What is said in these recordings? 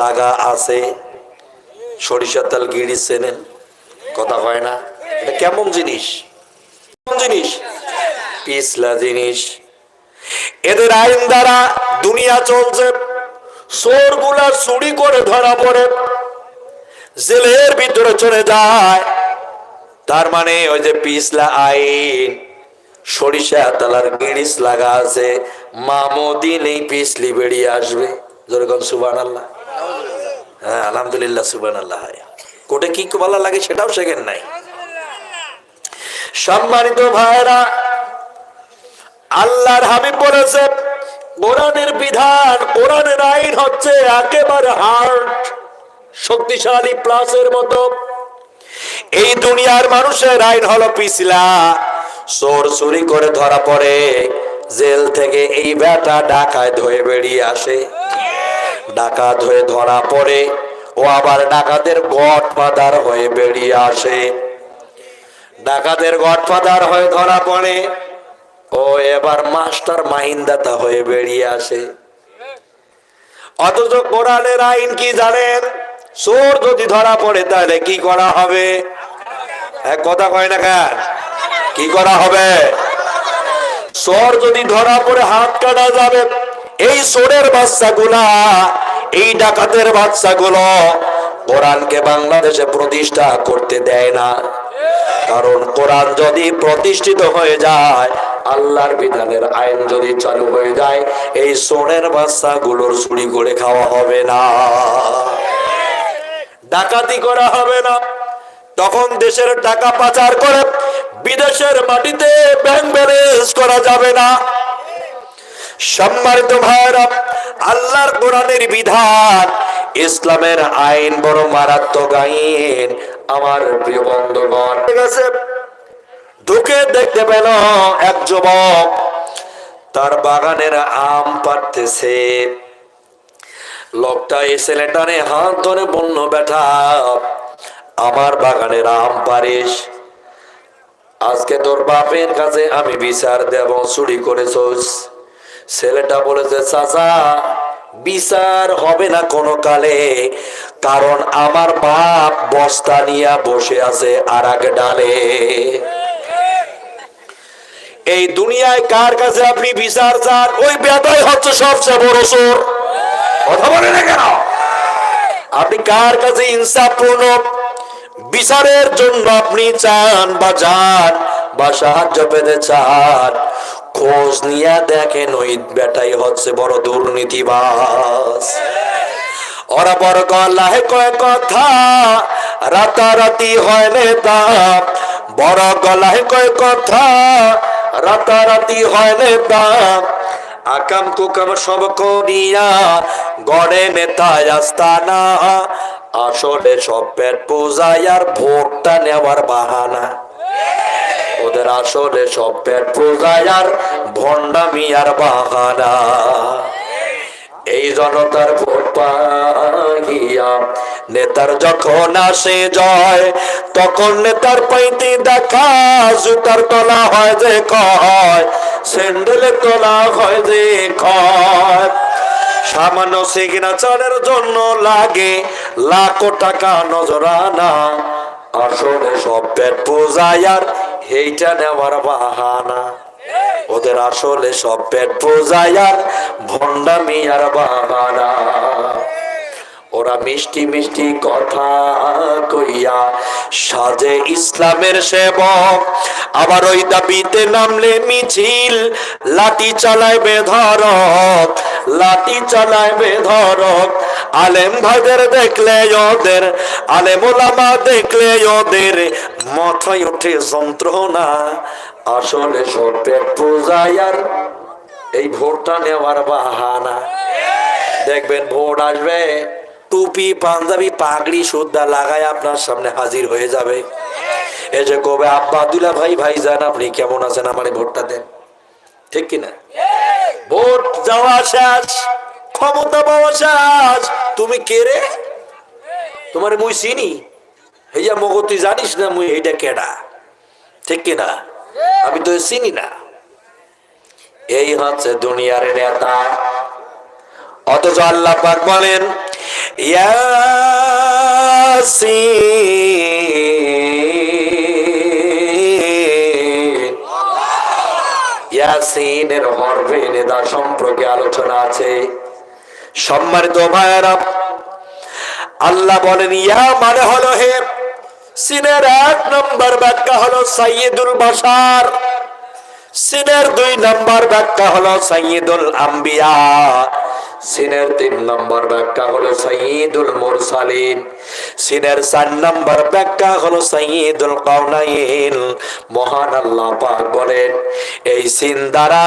লাগা আছে, সরিষার তেল গিড়ি চেনেন কথা হয় না। এটা কেমন জিনিস? কেমন জিনিস? পিছলা জিনিস। এদের আইন দ্বারা দুনিয়া চলছে চোরগুলা চুরি করে ধরা পড়ে, জেলের ভিতরে চলে যায়। তার মানে ওই যে পিছলা আইন, সরিষা তালার গিরিস লাগা আছে মামদিন এই পিছলি বেরিয়ে আসবে। যেরকম সুবান আল্লাহ হ্যাঁ আলহামদুলিল্লাহ সুবান আল্লাহ কোটে কি লাগে সেটাও শেখেন নাই। সম্মানিত ভাইরা আল্লাহর হাবিব বলেছে, কোরআনের বিধান, কোরআনের আইন হচ্ছে একেবারে শক্তিশালী প্লাসের মতো। এই দুনিয়ার মানুষের আইন হলো পিছলা, চোর চুরি করে ধরা পড়ে, জেল থেকে এই বেটা ডাকায় ধয়ে বেরিয়ে আসে। ডাকাত হয়ে ধরা পড়ে ও আবার ডাকাতের গট পাদার হয়ে বেরিয়ে আসে। ডাকাতের গট পাদার হয়ে ধরা পড়ে ও এবার মাস্টার মাহিন্দাতা হয়ে বেরিয়ে আসে। অথচ কোরআনের আইন কি জানেন? চোর যদি ধরা পড়ে তাহলে কি করা হবে? এক কথা কয় না কেন? কি করা হবে? চোর যদি ধরা পড়ে হাত কাটা যাবে এই চোরের বাচ্চাগুলা এই ডাকাতের বাচ্চাগুলো কোরআনকে বাংলাদেশে প্রতিষ্ঠা করতে দেয় না। কারণ কোরআন যদি প্রতিষ্ঠিত হয়ে যায়, আল্লাহর বিধানের আইন যদি চালু হয়ে যায়, এই সোনের বাচ্চাগুলোর চুরি করে খাওয়া হবে না। ডাকাতি করা হবে না। তখন দেশের টাকা পাচার করে বিদেশের মাটিতে ব্যাংক ব্যালেন্স করা যাবে না। সম্মানিত ভাইরা আল্লাহর কোরআনের বিধান, ইসলামের আইন বড় মারাত্মক আইন, আমার প্রিয় বন্ধুগণ। ঠিক আছে? ঢুকে দেখতে পেল এক যুবক, তার বাগানের আম পাড়তেছে। লোকটা এই ছেলেটারে হাত ধরে বন্য বেটা, আমার বাগানের আম পারিস আজকে তোর বাপের কাছে আমি বিচার দেব, চুরি করেছোস। ছেলেটা বলেছে চাচা, বিচার হবে না কোনো কালে। কারণ আমার বাপ বস্তা নিয়ে বসে আছে আর আগে ডালে। এই দুনিয়ায় কার কাছে আপনি বিচার চান? ওই বেটাই হচ্ছে সবচেয়ে বড় চোর। কথা বলে না কেন? আপনি কার কাছে ইনসাফপূর্ণ? বিচারের জন্য আপনি চান বা যান? বা সাহায্য পেতে চান। খোঁজ নিয়ে দেখেন, ওই বেটাই হচ্ছে বড় দুর্নীতিবাস ওরা বড় গলায় কয় কথা, রাতারাতি হয় নেতা। বড় গলায় কয় কথা, রাতারাতি হয় নেতা। আকাম কুকাম সব করিয়া গড়ে নেতা আস্তানা। আসলে সব পেট পূজায় আর ভোটটা নেওয়ার বাহানা। ওদের আসলে সব পেট পূজায় আর ভণ্ডামি আর বাহানা। এই জনতার ভোট পাহিয়া নেতার যখন আসে জয়, তখন নেতার পাইতে দেখা, জুতার তলা হয় যে কয় স্যান্ডেলের তলা হয় যে কয় সামান্য সিগনেচারের জন্য লাগে লাখো টাকা নজরানা। আসলে সব পেট পূজায় এইটা নেওয়ার বাহানা। ওদের আসলে সব পেট পূজায় আর ভণ্ডামি বাহানা। ওরা মিষ্টি মিষ্টি কথা কইয়া সাজে ইসলামের সেবক। আবার ওই দাবিতে নামলে মিছিল, লাঠি চালায় বেধরক লাঠি চালায় বেধরক আলেম ভাইদের দেখলে ওদের, আলেম ওলামা দেখলে ওদের। মাথায় ওঠে যন্ত্রণা। আসলে সব পেট পূজায় আর এই ভোটটা নেওয়ার বাহানা। দেখবেন ভোট আসবে, টুপি, পাঞ্জাবি, পাগড়ি, সুদ্ধা লাগায় আপনার সামনে হাজির হয়ে যাবে। এই যে কবে আব্বা দুলা ভাই ভাই যান আপনি কেমন আছেন? আমার ভোটটা দেন। ঠিক কিনা? ভোট যাওয়া শেষ, ক্ষমতা পাওয়া শেষ। তুমি কে রে? তোমার মুই চিনি। হেয়া মগ তুই জানিস না মুই এইটা কেডা? ঠিক কিনা? আমি তো চিনি না। এই হচ্ছে দুনিয়ার নেতা। অথচ আল্লাহ পাক বলেন, ইয়াসিন। ইয়াসিনের হরফে নেদা সম্পর্কে আলোচনা আছে। সম্মানিত ভাইয়েরা, আল্লাহ বলেন, ইয়া মানে হলো হে, সিনের এক নম্বর ব্যাখ্যা হলো সাইয়েদুল বাশার। সিনের দুই নম্বর ব্যাখ্যা হলো সাইয়েদুল আম্বিয়া। সিনের তিন নম্বর ব্যাখ্যা হলো সাইয়দুল মুরসালিন। সিনের চার নম্বর ব্যাখ্যা হলো সাইয়দুল কাউনাইন মহান আল্লাহ পাক বলেন, এই সিন দ্বারা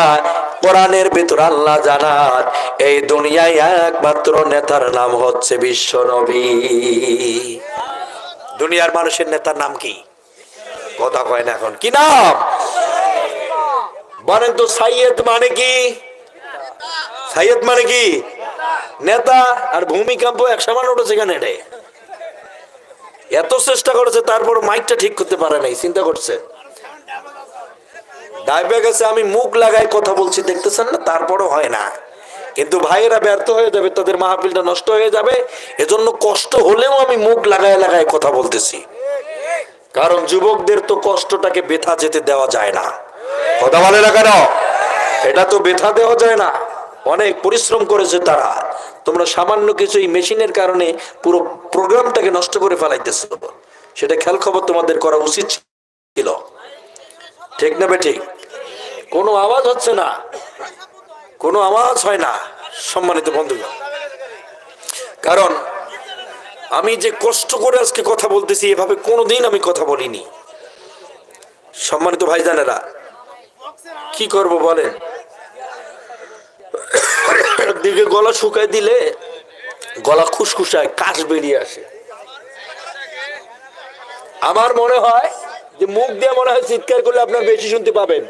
কোরআনের ভিতর আল্লাহ জানান, এই দুনিয়ায় একমাত্র নেতার নাম হচ্ছে বিশ্ব নবী। দুনিয়ার মানুষের নেতার নাম কি? কথা কয় না এখন। কি নাম? বলেন তো সাইয়েদ মানে কি? সাইয়েদ মানে কি? নেতা আর ভূমিকম্প এক সমান উঠেছে কেন এটা এত চেষ্টা করেছে তারপর মাইকটা ঠিক করতে পারে নাই, চিন্তা করছে। আমি মুখ লাগাই কথা বলছি, দেখতেছেন না? তারপরও হয় না। কিন্তু ভাইয়েরা ব্যর্থ হয়ে যাবে, তাদের মাহফিলটা নষ্ট হয়ে যাবে, এজন্য কষ্ট হলেও আমি মুখ লাগায় লাগায় কথা বলতেছি। কারণ যুবকদের তো কষ্টটাকে বেথা যেতে দেওয়া যায় না। কথা বলে না কেন? এটা তো বেথা দেওয়া যায় না। অনেক পরিশ্রম করেছে তারা। তোমরা সামান্য কিছু এই মেশিনের কারণে পুরো প্রোগ্রামটাকে নষ্ট করে ফেলাইতেছ। সেটা খেয়াল খবর তোমাদের করা উচিত ছিল। ঠিক না বে ঠিক কোনো আওয়াজ হচ্ছে না। কোনো আওয়াজ হয় না, সম্মানিত বন্ধুগণ। কারণ আমি যে কষ্ট করে আজকে কথা বলতেছি, এভাবে কোনোদিন আমি কথা বলিনি। সম্মানিত ভাই ভাইজানেরা, কি করব বলেন? দিকে গলা শুকায় দিলে গলা খুসখুসায় কাশ বেরিয়ে আসে। আমার মনে হয় যে মুখ দিয়ে মনে হয় চিৎকার করলে আপনার বেশি শুনতে পাবেন।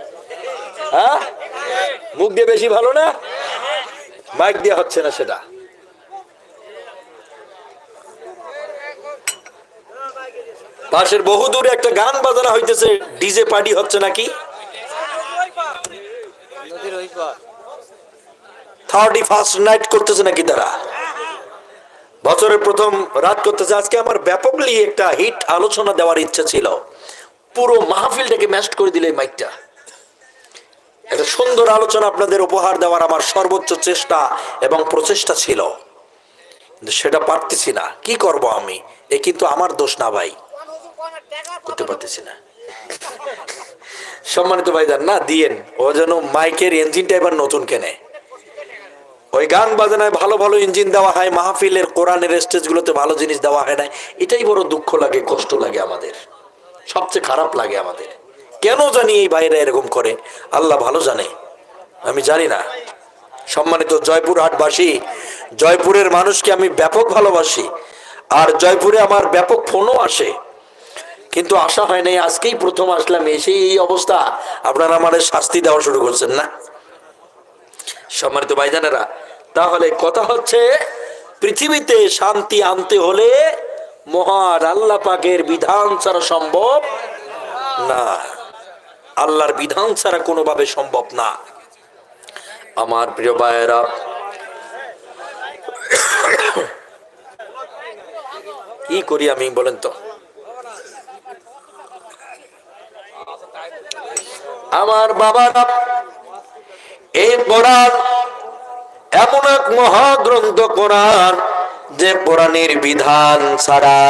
হ্যাঁ? মুখ দিয়ে বেশি ভালো না? মাইক দিয়ে হচ্ছে না সেটা। পাশের বহু দূরে একটা গান বাজানো হইতেছে, ডিজে পার্টি হচ্ছে নাকি? থার্টি ফার্স্ট নাইট করতেছে নাকি তারা? বছরের প্রথম রাত করতেছে। আজকে আমার ব্যাপকলি একটা হিট আলোচনা দেওয়ার ইচ্ছা ছিল। পুরো মাহফিলটাকে ম্যাস্ট করে দিলে মাইকটা একটা সুন্দর আলোচনা আপনাদের উপহার দেওয়ার আমার সর্বোচ্চ চেষ্টা এবং প্রচেষ্টা ছিল। সেটা পারতেছি না। কি করব আমি? এ কিন্তু আমার দোষ না ভাই। করতে পারতেছি না। সম্মানিত ভাইজান, না, দিয়েন। ও যেন মাইকের ইঞ্জিনটা এবার নতুন কেনে। ওই গান বাজনায় ভালো ভালো ইঞ্জিন দেওয়া হয়, মাহফিলের, কোরআনের স্টেজগুলোতে ভালো জিনিস দেওয়া হয় না এটাই বড় দুঃখ লাগে, কষ্ট লাগে আমাদের। সবচেয়ে খারাপ লাগে আমাদের। কেন জানি এই বাইরে এরকম করে? আল্লাহ ভালো জানে। আমি জানি না। সম্মানিত জয়পুর হাটবাসী জয়পুরের মানুষকে আমি ব্যাপক ভালোবাসি। আর জয়পুরে আমার ব্যাপক ফোনও আসে। কিন্তু আশা হয় নাই, আজকেই প্রথম আসলাম এসে এই অবস্থা। আপনারা আমাদের শাস্তি দেওয়া শুরু করছেন না? সম্মানিত ভাইজানেরা তাহলে কথা হচ্ছে, পৃথিবীতে শান্তি আনতে হলে মহান আল্লাহ পাকের বিধান ছাড়া সম্ভব না। আল্লাহর বিধান ছাড়া কোনোভাবে সম্ভব না। আমার প্রিয় ভাইয়েরা, কি করি আমি বলেন তো? আমার বাবারা, এই কোরআন এমন এক মহাগ্রন্থ কোরআন যে কোরআনের বিধান ছাড়া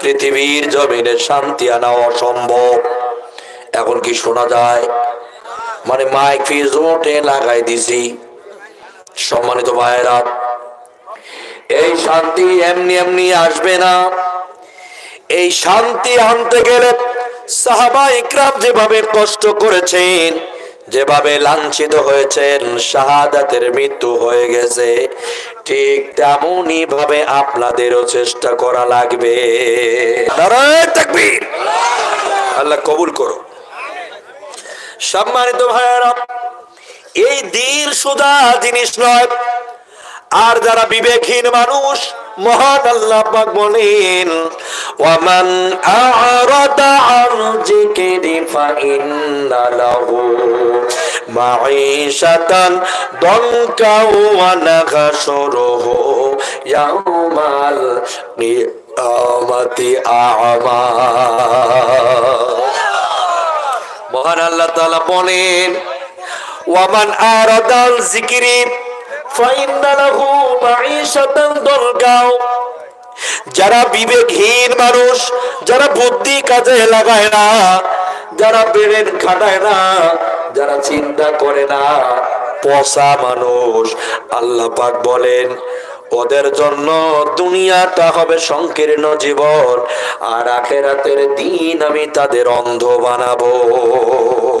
পৃথিবীর জমিনে শান্তি আনা অসম্ভব। এখন কি শোনা যায়? মানে মাইক ফিজ ওটে লাগাই দিছি। সম্মানিত ভাইয়েরা, এই শান্তি এমনি এমনি আসবে না। এই শান্তি আনতে গেলে সাহাবা ইকরাম যেভাবে কষ্ট করেছেন যেভাবে লাঞ্ছিত হয়েছেন, শাহাদাতের মৃত্যু হয়ে গেছে, ঠিক তেমনই ভাবে আপনাদেরও চেষ্টা করা লাগবে। আল্লাহ কবুল করো। সম্মানিত ভাইয়েরা, এই দিন সুদা জিনিস নয়। আর যারা বিবেকহীন মানুষ মহান আল্লাহ পাক বলেন, ওয়ামান আ'রাদা আন যিকরি ফাইন্না লাহু মাঈশাতান দনকাও ওয়া নাহশুরুহু ইয়াউমাল কিয়ামাতি আ'মা। মহান আল্লাহ তাআলা বলেন, ওয়ামান লাহু মাঈশাতান দনকাও যারা বিবেকহীন মানুষ, যারা বুদ্ধি কাজে লাগায় না, যারা ব্রেন খাটায় না, যারা চিন্তা করে না, পচা মানুষ, আল্লাহ পাক বলেন, ওদের জন্য দুনিয়াটা হবে সংকীর্ণ জীবন, আর আখেরাতের দিন আমি তাদের অন্ধ বানাবো।